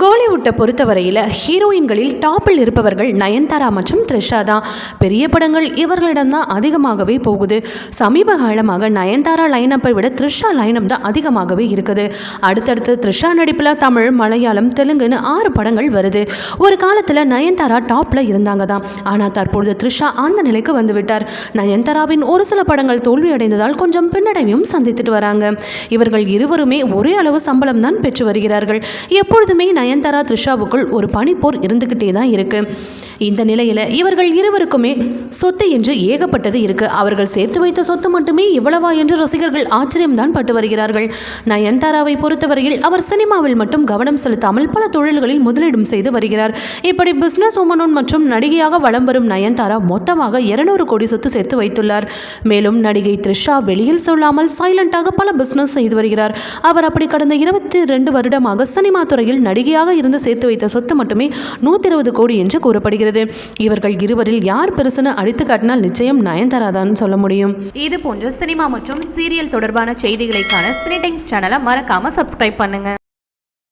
கோலிவுட்டை பொறுத்தவரையில் ஹீரோயின்களில் டாப்பில் இருப்பவர்கள் நயன்தாரா மற்றும் த்ரிஷா தான். பெரிய படங்கள் இவர்களிடம்தான் அதிகமாகவே போகுது. சமீப காலமாக நயன்தாரா லைனப்பை விட த்ரிஷா லைனப் தான் அதிகமாகவே இருக்குது. அடுத்தடுத்து த்ரிஷா நடிப்பில் தமிழ் மலையாளம் தெலுங்குன்னு ஆறு படங்கள் வருது. ஒரு காலத்தில் நயன்தாரா டாப்பில் இருந்தாங்க தான். ஆனால் தற்பொழுது த்ரிஷா அந்த நிலைக்கு வந்துவிட்டார் நயன்தாராவின் ஒரு சில படங்கள் தோல்வி அடைந்ததால் கொஞ்சம் பின்னடைவையும் சந்தித்துட்டு வராங்க. இவர்கள் இருவருமே ஒரே அளவு சம்பளம் தான் பெற்று வருகிறார்கள். எப்பொழுதுமே நயன்தாரா த்ரிஷாவுக்குள் ஒரு பனிப்போர் இருந்துக்கிட்டே தான் இருக்கு. இந்த நிலையில் இவர்கள் இருவருக்குமே சொத்து என்று ஏகப்பட்டது இருக்கு. அவர்கள் சேர்த்து வைத்த சொத்து மட்டுமே இவ்வளவா என்று ரசிகர்கள் ஆச்சரியம்தான் பட்டு வருகிறார்கள். நயன்தாராவை பொறுத்தவரையில் அவர் சினிமாவில் மட்டும் கவனம் செலுத்தாமல் பல தொழில்களில் முதலீடும் செய்து வருகிறார். இப்படி பிஸ்னஸ் உமனும் மற்றும் நடிகையாக வலம் வரும் நயன்தாரா மொத்தமாக இருநூறு கோடி சொத்து சேர்த்து வைத்துள்ளார். மேலும் நடிகை த்ரிஷா வெளியில் சொல்லாமல் சைலண்டாக பல பிஸ்னஸ் செய்து வருகிறார். அவர் அப்படி கடந்த இருபத்தி ரெண்டு வருடமாக சினிமா துறையில் நடிகையாக இருந்து சேர்த்து வைத்த சொத்து மட்டுமே நூற்றி இருபது கோடி என்று கூறப்படுகிறது. இவர்கள் இருவரில் யார் பெருசுன்னு அடித்து காட்டினால் நிச்சயம் நயன்தாராதான் சொல்ல முடியும். இது போன்ற சினிமா மற்றும் சீரியல் தொடர்பான செய்திகளைக்கான சினி டைம்ஸ் சேனலை மறக்காம சப்ஸ்கிரைப் பண்ணுங்க.